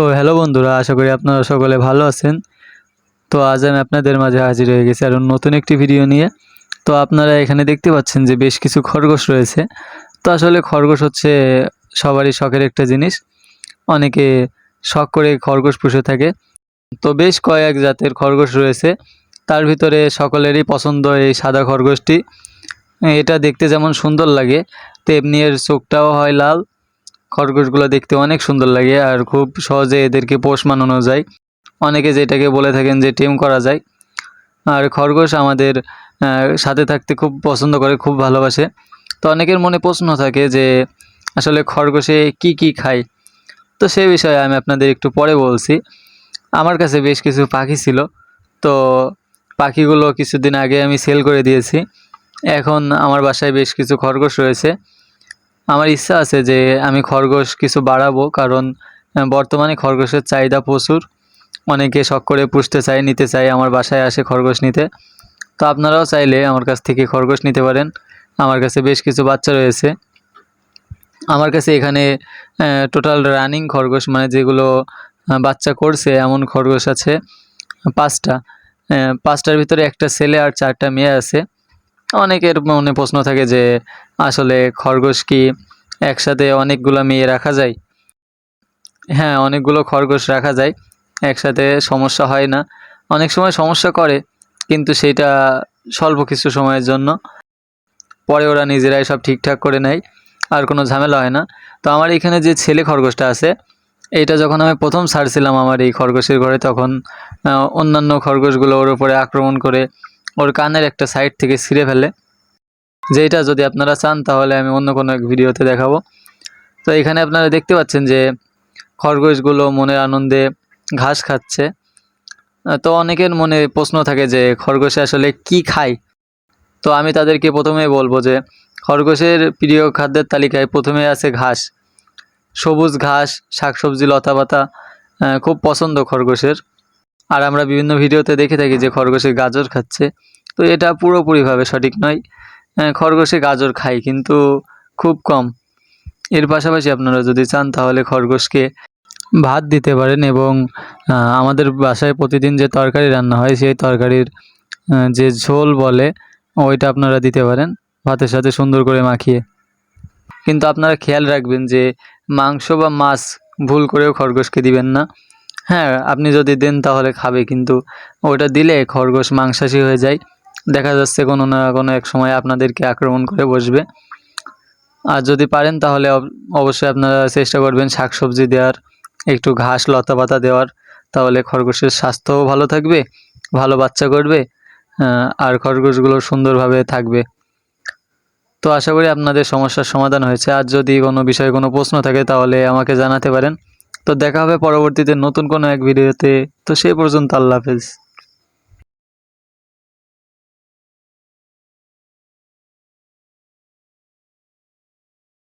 তো হ্যালো বন্ধুরা, আশা করি আপনারা সকলে ভালো আছেন। তো আজ আমি আপনাদের মাঝে হাজির হয়ে গেছি আর নতুন একটি ভিডিও নিয়ে। তো আপনারা এখানে দেখতে পাচ্ছেন যে বেশ কিছু খরগোশ রয়েছে। তো আসলে খরগোশ হচ্ছে সবারই শখের একটা জিনিস। অনেকে শখ করে খরগোশ পুষে থাকে। তো বেশ কয়েক জাতের খরগোশ রয়েছে। তার ভিতরে সকলেরই পছন্দ এই সাদা খরগোশটি। এটা দেখতে যেমন সুন্দর লাগে, তেমনি এর চোখটাও হয় লাল। খরগোশগুলো দেখতে অনেক সুন্দর লাগে আর খুব সহজে এদেরকে পোষ মানানো যায়। অনেকে যেটাকে বলে থাকেন যে টেম করা যায়। আর খরগোশ আমাদের সাথে থাকতে খুব পছন্দ করে, খুব ভালোবাসে। তো অনেকের মনে প্রশ্ন থাকে যে, আসলে খরগোশে কি কি খায়? তো সে বিষয়ে আমি আপনাদের একটু পরে বলছি। আমার কাছে বেশ কিছু পাখি ছিল। তো পাখিগুলো কিছুদিন আগে আমি সেল করে দিয়েছি। এখন আমার বাসায় বেশ কিছু খরগোশ রয়েছে। আমার ইচ্ছা আছে যে আমি খরগোশ কিছু বাড়াবো, কারণ বর্তমানে খরগোশের চাহিদা প্রচুর। অনেকে শখ করে পুষতে চায়, নিতে চায়, আমার বাসায় আসে খরগোশ নিতে। তো আপনারাও চাইলে আমার কাছ থেকে খরগোশ নিতে পারেন। আমার কাছে বেশ কিছু বাচ্চা রয়েছে। আমার কাছে এখানে টোটাল রানিং খরগোশ মানে যেগুলো বাচ্চা করছে, এমন খরগোশ আছে পাঁচটা। পাঁচটার ভিতরে একটা ছেলে আর চারটা মেয়ে আছে। অনেকের মনে প্রশ্ন থাকে যে, আসলে খরগোশ কি একসাথে অনেকগুলো মেয়ে রাখা যায়? হ্যাঁ অনেকগুলো খরগোশ রাখা যায়, একসাথে সমস্যা হয় না। অনেক সময় সমস্যা করে, কিন্তু সেটা স্বল্প কিছু সময়ের জন্য। পরে ওরা নিজেরাই সব ঠিকঠাক করে নেয়, আর কোনো ঝামেলা হয় না। তো আমার এখানে যে ছেলে খরগোশটা আছে এইটা যখন আমি প্রথম ছাড়ছিলাম আমার এই খরগোশের ঘরে, তখন অন্যান্য খরগোশগুলো ওর উপরে আক্রমণ করে ওর কানের একটা সাইড থেকে ছিঁড়ে ফেলে। যেটা যদি আপনারা চান, তাহলে আমি অন্য কোনো এক ভিডিওতে দেখাবো। তো এখানে আপনারা দেখতে পাচ্ছেন যে, খরগোশগুলো মনের আনন্দে ঘাস খাচ্ছে। তো অনেকের মনে প্রশ্ন থাকে যে, খরগোশে আসলে কি খায়? তো আমি তাদেরকে প্রথমে বলব যে, খরগোশের প্রিয় খাদ্যের তালিকায় প্রথমে আছে ঘাস। সবুজ ঘাস, শাকসবজি লতাপাতা খুব পছন্দ খরগোশের। আর আমরা বিভিন্ন ভিডিওতে দেখে থাকি যে, খরগোশে গাজর খাচ্ছে। তো এটা পুরোপুরিভাবে সঠিক নয়। আহ, খরগোশে গাজর খায় কিন্তু খুব কম। এর পাশাপাশি আপনারা যদি চান তাহলে খরগোশকে ভাত দিতে পারেন এবং আমাদের বাসায় প্রতিদিন যে তরকারি রান্না হয় সেই তরকারির যে ঝোল বলে ওইটা আপনারা দিতে পারেন ভাতের সাথে সুন্দর করে মাখিয়ে। কিন্তু আপনারা খেয়াল রাখবেন যে মাংস বা মাছ ভুল করেও খরগোশকে দিবেন না। হ্যাঁ আপনি যদি দেন তাহলে খাবে কিন্তু ওটা দিলে খরগোশ মাংসাশী হয়ে যায়। দেখা যাচ্ছে কোনো না কোনো এক সময় আপনাদেরকে আক্রমণ করে বসবে। আর যদি পারেন তাহলে অব- অবশ্যই আপনারা চেষ্টা করবেন শাকসবজি দেওয়ার, একটু ঘাস লতা পাতা দেওয়ার। তাহলে খরগোশের স্বাস্থ্যও ভালো থাকবে, ভালো বাচ্চা করবে আর খরগোশগুলো সুন্দরভাবে থাকবে। তো আশা করি আপনাদের সমস্যার সমাধান হয়েছে। আর যদি কোনো বিষয়ে কোনো প্রশ্ন থাকে তাহলে আমাকে জানাতে পারেন। তো দেখা হবে পরবর্তীতে নতুন কোনো এক ভিডিওতে। তো সেই পর্যন্ত আল্লাহ হাফেজ।